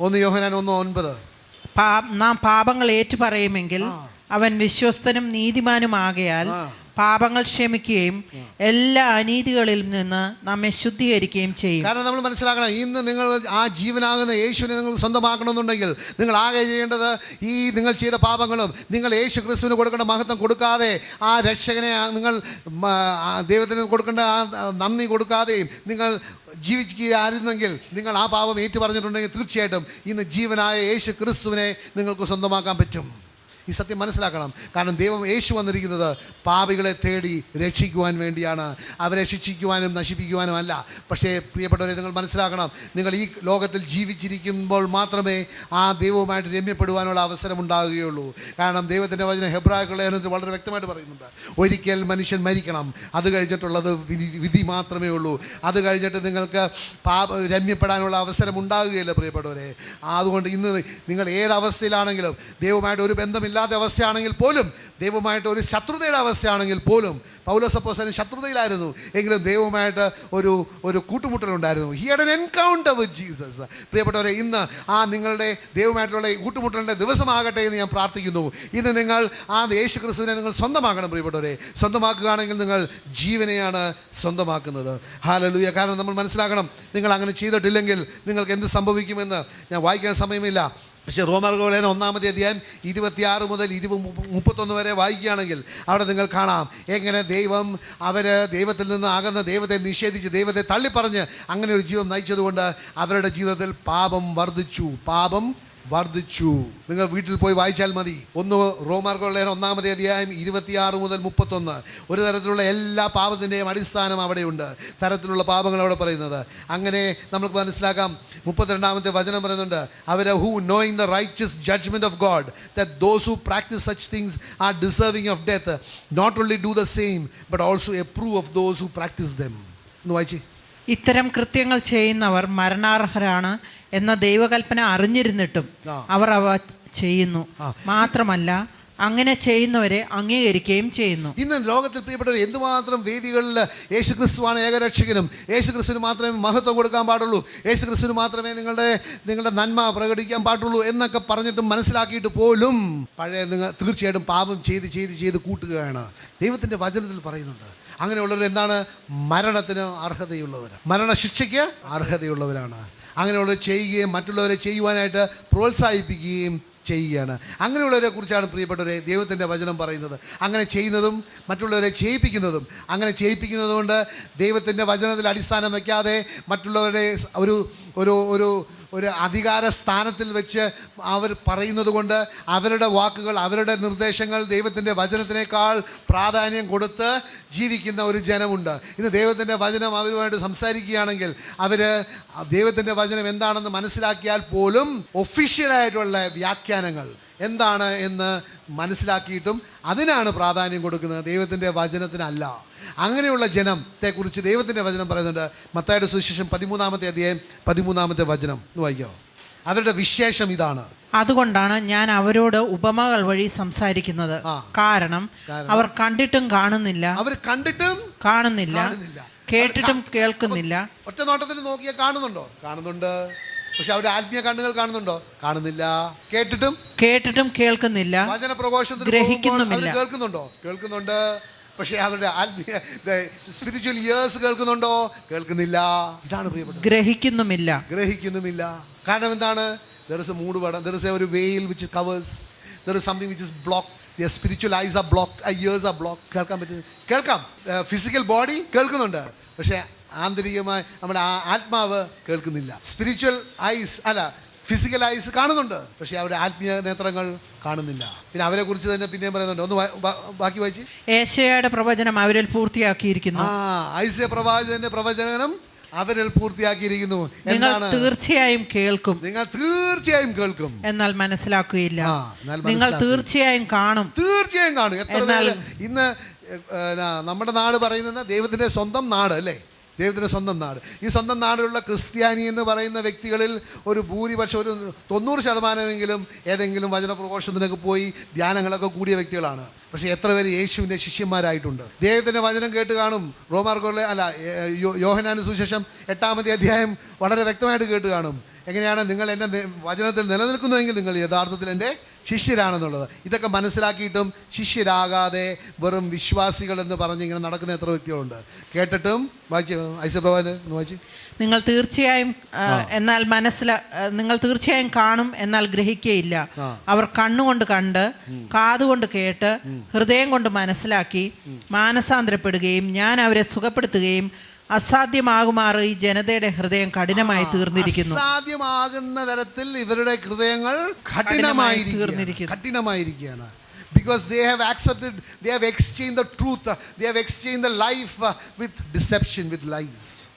ഒന്ന് യോഹനാൻ ഒന്ന് ഒൻപത് നാം പാപങ്ങൾ ഏറ്റുപറയുമെങ്കിൽ അവൻ വിശ്വസ്തനും നീതിമാനുമാകയാൽ. പാപങ്ങൾ ക്ഷമിക്കുകയും എല്ലാ അനീതികളിൽ നിന്ന് നമ്മെ ശുദ്ധീകരിക്കുകയും ചെയ്യും. കാരണം നമ്മൾ മനസ്സിലാക്കണം ഇന്ന് നിങ്ങൾ ആ ജീവനാകുന്ന യേശുവിനെ നിങ്ങൾ സ്വന്തമാക്കണമെന്നുണ്ടെങ്കിൽ നിങ്ങൾ ആകെ ചെയ്യേണ്ടത് ഈ നിങ്ങൾ ചെയ്ത പാപങ്ങളും നിങ്ങൾ യേശു ക്രിസ്തുവിന് കൊടുക്കേണ്ട മഹത്വം കൊടുക്കാതെ ആ രക്ഷകനെ നിങ്ങൾ ദൈവത്തിന് കൊടുക്കേണ്ട ആ നന്ദി കൊടുക്കാതെയും നിങ്ങൾ ജീവിക്കുകയായിരുന്നെങ്കിൽ നിങ്ങൾ ആ പാപം ഏറ്റു പറഞ്ഞിട്ടുണ്ടെങ്കിൽ തീർച്ചയായിട്ടും ഇന്ന് ജീവനായ യേശു ക്രിസ്തുവിനെ നിങ്ങൾക്ക് സ്വന്തമാക്കാൻ പറ്റും. ഈ സത്യം മനസ്സിലാക്കണം. കാരണം ദൈവം യേശു വന്നിരിക്കുന്നത് പാപികളെ തേടി രക്ഷിക്കുവാൻ വേണ്ടിയാണ്. അവരെ ശിക്ഷിക്കുവാനും നശിപ്പിക്കുവാനും അല്ല. പക്ഷേ പ്രിയപ്പെട്ടവരെ നിങ്ങൾ മനസ്സിലാക്കണം നിങ്ങൾ ഈ ലോകത്തിൽ ജീവിച്ചിരിക്കുമ്പോൾ മാത്രമേ ആ ദൈവവുമായിട്ട് രമ്യപ്പെടുവാനുള്ള അവസരം ഉണ്ടാകുകയുള്ളൂ. കാരണം ദൈവത്തിന്റെ വചന ഹെബ്രായക്കുള്ള ലേഖനത്തിൽ വളരെ വ്യക്തമായിട്ട് പറയുന്നുണ്ട്. ഒരിക്കൽ മനുഷ്യൻ മരിക്കണം. അത് കഴിഞ്ഞിട്ടുള്ളത് വിധി മാത്രമേ ഉള്ളൂ. അത് കഴിഞ്ഞിട്ട് നിങ്ങൾക്ക് പാപ രമ്യപ്പെടാനുള്ള അവസരം ഉണ്ടാകുകയില്ല പ്രിയപ്പെട്ടവരെ. അതുകൊണ്ട് ഇന്ന് നിങ്ങൾ ഏത് ദൈവമായിട്ട് ഒരു ബന്ധമില്ലാത്ത അവസ്ഥയാണെങ്കിൽ പോലും ദൈവമായിട്ട് ഒരു ശത്രുതയുടെ അവസ്ഥയാണെങ്കിൽ പോലും പൗലോസപ്പോസന് ശത്രുതയിലായിരുന്നു. എങ്കിലും ദൈവമായിട്ട് ഒരു ഒരു കൂട്ടുമുട്ടലുണ്ടായിരുന്നു. He had an encounter with Jesus പ്രിയപ്പെട്ടവരെ ഇന്ന് ആ നിങ്ങളുടെ ദൈവമായിട്ടുള്ള കൂട്ടുമുട്ടലിന്റെ ദിവസമാകട്ടെ എന്ന് ഞാൻ പ്രാർത്ഥിക്കുന്നു. ഇന്ന് നിങ്ങൾ ആ യേശു ക്രിസ്തുവിനെ നിങ്ങൾ സ്വന്തമാക്കണം പ്രിയപ്പെട്ടവരെ. സ്വന്തമാക്കുകയാണെങ്കിൽ നിങ്ങൾ ജീവനെയാണ് സ്വന്തമാക്കുന്നത്. ഹാലലൂയ കാരണം നമ്മൾ മനസ്സിലാക്കണം നിങ്ങൾ അങ്ങനെ ചെയ്തിട്ടില്ലെങ്കിൽ നിങ്ങൾക്ക് എന്ത് സംഭവിക്കുമെന്ന് ഞാൻ വായിക്കാൻ സമയമില്ല. പക്ഷേ റോമർ റോമർഗോളേന ഒന്നാമത്തെ അധ്യായം ഇരുപത്തിയാറ് മുതൽ ഇരുപത് മുപ്പത്തൊന്ന് വരെ വായിക്കുകയാണെങ്കിൽ അവിടെ നിങ്ങൾ കാണാം എങ്ങനെ ദൈവം അവർ ദൈവത്തിൽ നിന്ന് ആകുന്ന ദൈവത്തെ നിഷേധിച്ച് ദൈവത്തെ തള്ളിപ്പറഞ്ഞ് അങ്ങനെ ഒരു ജീവൻ നയിച്ചതുകൊണ്ട് അവരുടെ ജീവിതത്തിൽ പാപം വർദ്ധിച്ചു. പാപം വർദ്ധിച്ചു. നിങ്ങൾ വീട്ടിൽ പോയി വായിച്ചാൽ മതി. ഒന്ന് റോമാർക്കുള്ള ഒന്നാമത്തെ അധ്യായം ഇരുപത്തിയാറ് മുതൽ മുപ്പത്തൊന്ന്. ഒരു തരത്തിലുള്ള എല്ലാ പാപത്തിന്റെയും അടിസ്ഥാനം അവിടെയുണ്ട്. തരത്തിലുള്ള പാപങ്ങൾ അവിടെ പറയുന്നത്. അങ്ങനെ നമുക്ക് മനസ്സിലാക്കാം. മുപ്പത്തിരണ്ടാമത്തെ വചനം പറയുന്നുണ്ട് അവർ who knowing the righteous judgment of God that those who practice such things are deserving of death not only do the same but also approve of those who practice them ഒന്ന് വായിച്ചേ. ഇത്തരം കൃത്യങ്ങൾ ചെയ്യുന്നവർ മരണാർഹരാണ് എന്ന ദൈവകൽപ്പന അറിഞ്ഞിരുന്നിട്ടും അവർ അവ ചെയ്യുന്നു. മാത്രമല്ല അങ്ങനെ ചെയ്യുന്നവരെ അംഗീകരിക്കുകയും ചെയ്യുന്നു. ഇന്ന് ലോകത്തിൽ പ്രിയപ്പെട്ടവർ എന്തുമാത്രം വേദികളിൽ യേശു ക്രിസ്തുവാണ് ഏകരക്ഷകനും യേശു ക്രിസ്തുവിന് മാത്രമേ മഹത്വം കൊടുക്കാൻ പാടുള്ളൂ യേശു ക്രിസ്തുവിന് മാത്രമേ നിങ്ങളുടെ നിങ്ങളുടെ നന്മ പ്രകടിക്കാൻ പാടുള്ളൂ എന്നൊക്കെ പറഞ്ഞിട്ട് മനസ്സിലാക്കിയിട്ട് പോലും പഴയ നിങ്ങൾ തീർച്ചയായിട്ടും പാപം ചെയ്ത് ചെയ്ത് ചെയ്ത് കൂട്ടുകയാണ്. ദൈവത്തിന്റെ വചനത്തിൽ പറയുന്നുണ്ട് അങ്ങനെയുള്ളവർ എന്താണ്? മരണത്തിന് അർഹതയുള്ളവർ മരണശിക്ഷയ്ക്ക് അർഹതയുള്ളവരാണ്. അങ്ങനെയുള്ളവർ ചെയ്യുകയും മറ്റുള്ളവരെ ചെയ്യുവാനായിട്ട് പ്രോത്സാഹിപ്പിക്കുകയും ചെയ്യുകയാണ്. അങ്ങനെയുള്ളവരെ കുറിച്ചാണ് പ്രിയപ്പെട്ടവരെ ദൈവത്തിന്റെ വചനം പറയുന്നത്. അങ്ങനെ ചെയ്യുന്നതും മറ്റുള്ളവരെ ചെയ്യിപ്പിക്കുന്നതും. അങ്ങനെ ചെയ്യിപ്പിക്കുന്നത് കൊണ്ട് ദൈവത്തിന്റെ വചനത്തിൽ അടിസ്ഥാനം വയ്ക്കാതെ മറ്റുള്ളവരെ ഒരു ഒരു ഒരു ഒരു അധികാര സ്ഥാനത്തിൽ വെച്ച് അവർ പറയുന്നത് കൊണ്ട് അവരുടെ വാക്കുകൾ അവരുടെ നിർദ്ദേശങ്ങൾ ദൈവത്തിന്റെ വചനത്തിനേക്കാൾ പ്രാധാന്യം കൊടുത്ത് ജീവിക്കുന്ന ഒരു ജനമുണ്ട്. ഇന്ന് ദൈവത്തിന്റെ വചനം അവരുമായിട്ട് സംസാരിക്കുകയാണെങ്കിൽ അവർ ദൈവത്തിന്റെ വചനം എന്താണെന്ന് മനസ്സിലാക്കിയാൽ പോലും ഒഫീഷ്യലായിട്ടുള്ള വ്യാഖ്യാനങ്ങൾ എന്താണ് എന്ന് മനസ്സിലാക്കിയിട്ടും അതിനാണ് പ്രാധാന്യം കൊടുക്കുന്നത്. ദൈവത്തിന്റെ വചനത്തിനല്ല. അങ്ങനെയുള്ള ജനത്തെക്കുറിച്ച് ദൈവത്തിന്റെ വചനം പറയുന്നുണ്ട്. മത്തായുടെ സുവിശേഷം പതിമൂന്നാമത്തെ അധ്യായം പതിമൂന്നാമത്തെ വചനം. എന്ന് വായിക്കാമോ അവരുടെ വിശേഷം ഇതാണ്. അതുകൊണ്ടാണ് ഞാൻ അവരോട് ഉപമകൾ വഴി സംസാരിക്കുന്നത്. കാരണം? അവർ കണ്ടിട്ടും കാണുന്നില്ല. അവർ കണ്ടിട്ടും കാണുന്നില്ല. കാണുന്നില്ല. കേട്ടിട്ടും കേൾക്കുന്നില്ല. ഒറ്റ നോട്ടത്തിൽ നോക്കിയാൽ കാണുന്നുണ്ടോ? കാണുന്നുണ്ട്. പക്ഷെ അവരുടെ ആത്മീയ കണ്ണുകൾ കാണുന്നുണ്ടോ? കാണുന്നില്ല. കേട്ടിട്ടും? കേട്ടിട്ടും കേൾക്കുന്നില്ല. വചന പ്രഘോഷത്തിന് ഗ്രഹിക്കുന്നുമില്ല. കേൾക്കുന്നുണ്ടോ? കേൾക്കുന്നുണ്ട്. പക്ഷേ അവരുടെ ആത്മീയ സ്പിരിച്വൽ ഇയേഴ്സ് കേൾക്കുന്നുണ്ടോ? കേൾക്കുന്നില്ല. ഇതാണ് പ്രിയപ്പെട്ടത് ഗ്രഹിക്കുന്നുമില്ല. ഗ്രഹിക്കുന്നുമില്ല. കാരണം എന്താണ്? ദർ ഇസ് എ മൂഡ് വേണം ദർ ഇസ് എ ഒരു veil which covers there is something which is block spiritual eyes ആ ബ്ലോക്ക് ഇയേഴ്സ് ആ ബ്ലോക്ക് കേൾക്കാൻ പറ്റുന്നത് കേൾക്കാം. ഫിസിക്കൽ ബോഡി കേൾക്കുന്നുണ്ട്. പക്ഷേ ആന്തരികമായി നമ്മുടെ ആത്മാവ് കേൾക്കുന്നില്ല. സ്പിരിച്വൽ ഐസ് അല്ല ഫിസിക്കൽ ഐസ് കാണുന്നുണ്ട് പക്ഷെ അവരുടെ ആത്മീയ നേത്രങ്ങൾ കാണുന്നില്ല. പിന്നെ അവരെ കുറിച്ച് തന്നെ പിന്നെയും പറയുന്നുണ്ട്. ഒന്ന് ബാക്കി വായിച്ച്. ഏഷ്യയുടെ പ്രവചനം അവരിൽ പൂർത്തിയാക്കിയിരിക്കുന്നു. ആ ഐസ്യ പ്രവാചകന്റെ പ്രവചനം അവരിൽ പൂർത്തിയാക്കിയിരിക്കുന്നു. നിങ്ങൾ തീർച്ചയായും കേൾക്കും. നിങ്ങൾ തീർച്ചയായും കേൾക്കും. എന്നാൽ മനസ്സിലാക്കുകയില്ല. നിങ്ങൾ. തീർച്ചയായും കാണും. തീർച്ചയായും കാണും. എത്ര ഇന്ന് നമ്മുടെ നാട് പറയുന്നത് ദൈവത്തിന്റെ സ്വന്തം നാട് അല്ലേ? ദൈവത്തിന്റെ സ്വന്തം നാട്. ഈ സ്വന്തം നാടിലുള്ള ക്രിസ്ത്യാനി എന്ന് പറയുന്ന വ്യക്തികളിൽ ഒരു ഭൂരിപക്ഷം ഒരു തൊണ്ണൂറ് ശതമാനമെങ്കിലും ഏതെങ്കിലും വചന പ്രഘോഷത്തിനൊക്കെ പോയി ധ്യാനങ്ങളൊക്കെ കൂടിയ വ്യക്തികളാണ്. പക്ഷേ എത്ര പേര് യേശുവിന്റെ ശിഷ്യന്മാരായിട്ടുണ്ട്. ദൈവത്തിന്റെ വചനം കേട്ട് കാണും. റോമാർക്കുള്ള അല്ല യോഹനാനു സുശേഷം എട്ടാമത്തെ അധ്യായം വളരെ വ്യക്തമായിട്ട് കേട്ട് കാണും. എങ്ങനെയാണ് നിങ്ങൾ എന്റെ വചനത്തിൽ നിലനിൽക്കുന്നുവെങ്കിൽ നിങ്ങൾ യഥാർത്ഥത്തിൽ എന്റെ ശിഷ്യരാണെന്നുള്ളത്. ഇതൊക്കെ മനസ്സിലാക്കിയിട്ടും ശിഷ്യരാകാതെ വെറും വിശ്വാസികൾ എന്ന് പറഞ്ഞ് ഇങ്ങനെ നടക്കുന്ന എത്ര വ്യക്തികളുണ്ട്? കേട്ടിട്ടും വായിച്ച് ഐസപ്രഭാന് വായിച്ച്. നിങ്ങൾ തീർച്ചയായും എന്നാൽ മനസ്സില നിങ്ങൾ തീർച്ചയായും കാണും എന്നാൽ ഗ്രഹിക്കുകയില്ല. അവർ കണ്ണുകൊണ്ട് കണ്ട് കാതുകൊണ്ട് കേട്ട് ഹൃദയം കൊണ്ട് മനസ്സിലാക്കി മാനസാന്തരപ്പെടുകയും ഞാൻ അവരെ സുഖപ്പെടുത്തുകയും അസാധ്യമാകുമാറ് ഈ ജനതയുടെ ഹൃദയം കഠിനമായി തീർന്നിരിക്കുന്നു. അസാധ്യമാകുന്ന തരത്തിൽ ഇവരുടെ ഹൃദയങ്ങൾ കഠിനമായി തീർന്നിരിക്കുന്നു. കഠിനമായിരിക്കുകയാണ്. Because they have accepted they have exchange the truth they have exchange the life with deception with lies